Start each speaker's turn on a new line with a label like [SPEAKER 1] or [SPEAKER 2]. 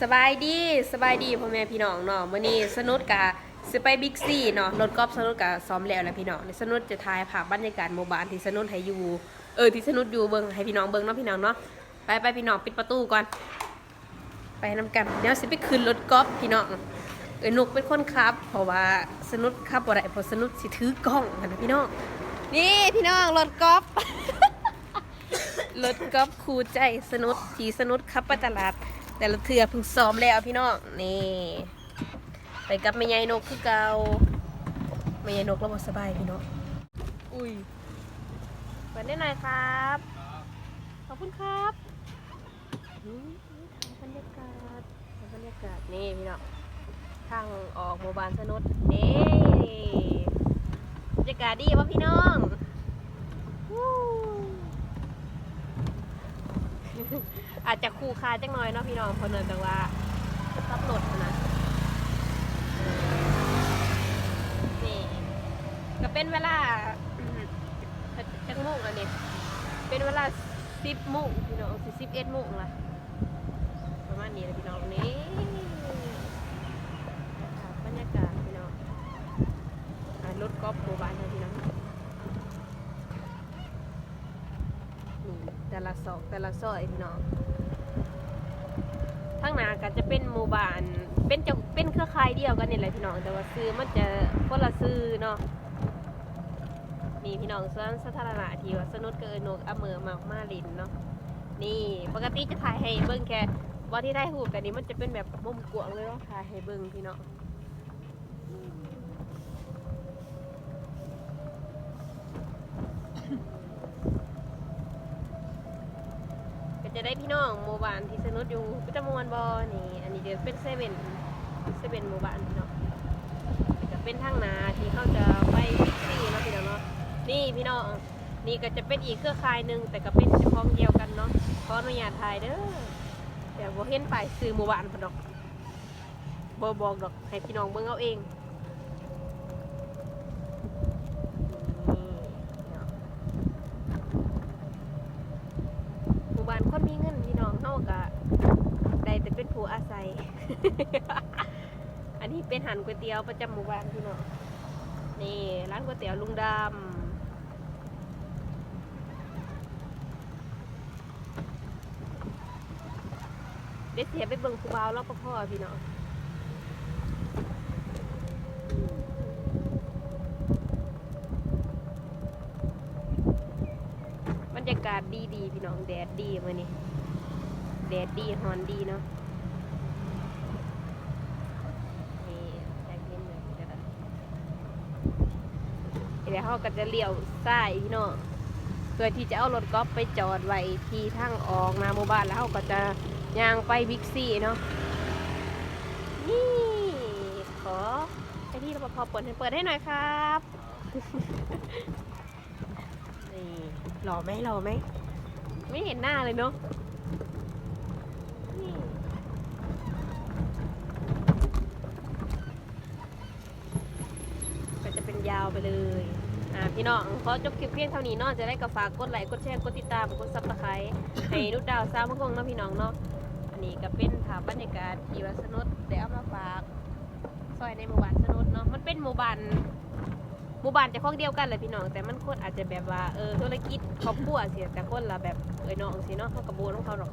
[SPEAKER 1] สบายดีสบายดีพ่อแม่พี่น้องเนาะมื้อนี้สนุดกะสิไปบิ๊กซีเนาะรถกอล์ฟสนุดกะซ้อมแล้วนะพี่น้องนี่สนุดจะถ่ายภาพบรรยากาศหมู่บ้านที่สนุดให้อยู่เออที่สนุดอยู่เบิ่งให้พี่น้องเบิ่งเนาะพี่น้องเนาะไปไปพี่น้องปิดประตูก่อน ไปนำกันเดี๋ยวสิไปขึ้นรถกอล์ฟพี่น้องเอ้ยนุกเป็นคนขับ เพราะว่าสนุดขับบ่ได้เพราะสนุดสิถือกล้องนะพี่น้องนี่พี่น้องรถกอล์ฟรถกอล์ฟคูใจสนุดทีสนุดขับไปตลาด แต่ละเถื่อเพิ่งซ้อมแล้วพี่น้องนี่ ไปกับแม่ยายนกคือเก่าแม่ยายนกเราบสบายพี่น้องอุ้ยเปิดได้หน่อยครับ ขอบคุณครับอืมบรรยากาศบรรยากาศนี่พี่น้องทางออกหมู่บ้านสนุดนี่บรรยากาศดีป่ะพี่น้องวู้ อาจจะคู่คาจังน่อยเนาะพี่น้องเพราะเนื่องจากว่าขับรถนะเนี่ก็เป็นเวลาจังโมงอันนี้เป็นเวลาสิบโมงพี่น้องสิสิบเอ็ดโมงละประมาณนี้ลยพี่น้องนี่บรรยากาศพี่น้องรถกอล์ฟหมู่บ้านนะพี่น้อง นี่แต่ ละซอกแต่ละซอยพี่น้องทั้งหน้าก็จะเป็นหมู่บ้านเป็นจะเป็นเครือข่ายเดียวกันนี่แหละพี่น้องแต่ว่าซื้อมันจะคนละซื้อเนาะนี่พี่น้องส่วนสาธารณะที่ว่าสนุดเกินนกอเมอมากมาลินเนาะนี่ปกติจะถ่ายให้เบิ่งแค่ว่าที่ได้หูกันนี้มันจะเป็นแบบมุมกวางเลยเนาะถ่ายให้เบิ่งพี่น้อง ได้พี่น้องหมู่บ้านที่สนุดอยู่ประจำมวนบอนี่อันนี้เดี๋ยวเป็นเซเว่นเซเว่นหมู่บ้านพี่น้องก็เป็นทางนาที่เขาจะไปบิ๊กซีเนาะพี่น้องเนาะนี่พี่น้องนี่ก็จะเป็นอีกเครือข่ายหนึ่งแต่ก็เป็นเจ้าของเดียวกันเนาะขออนุญาตถ่ายเด้อแต่บ่เห็นไปซื้อหมู่บ้านพนดอกบ่บอกดอกให้พี่น้องเบิ่งเอาเองนี่เนาะ หมู่บ้านคนมีเงินพี่น้องเฮาก็ได้ แต่เป็นผู้อาศัย อันนี้เป็นหันก๋วยเตี๋ยวประจำหมู่บ้านพี่น้องนี่ร้านก๋วยเตี๋ยวลุงดำได้เสียไปเบิ่งผู้บ่าวรอบพ่อพี่น้องบรรยากาศดีดีๆพี่น้องแดดดีมื้อนี้ ดดดีฮอนดีเนาะนี่แจ้งเห็นเลยจะได้เดี๋ยวเขาก็จะเลี้ยวซ้ายพี่น้องเพื่อที่จะเอารถกอล์ฟไปจอดไว้ที่ทางออกหนาหมู่บ้านแล้วเขาก็จะย่างไปบิ๊กซีเนาะนี่ขอให้พี่รปภเปิดให้เปิดให้หน่อยครับนี่หล่อไหมหล่อไหมไม่เห็นหน้าเลยเนาะนี่ก็จะเป็นยาวไปเลยอ่าพี่น้องขอจบคลิปเพียงเท่านี้เนาะจะได้ก็ฝากกดไลค์กดแชร์กดติดตามกดซับสไครต์ให้นุดดาวซาวมังกงเนาะพี่น้องเนาะอันนี้ก็เป็นภาพบรรยากาศที่วัดสนุดได้เอามาฝากซอยในหมู่บ้านสนุดเนาะมันเป็นหมู่บ้านหมู่บ้านจะพวกเดียวกันเลยพี่น้องแต่มันคนอาจจะแบบว่าเออธุรกิจครอบครัวเสียแต่คนละแบบเอ้ยน้องสิเนาะเขากระโบนของเขาหรอก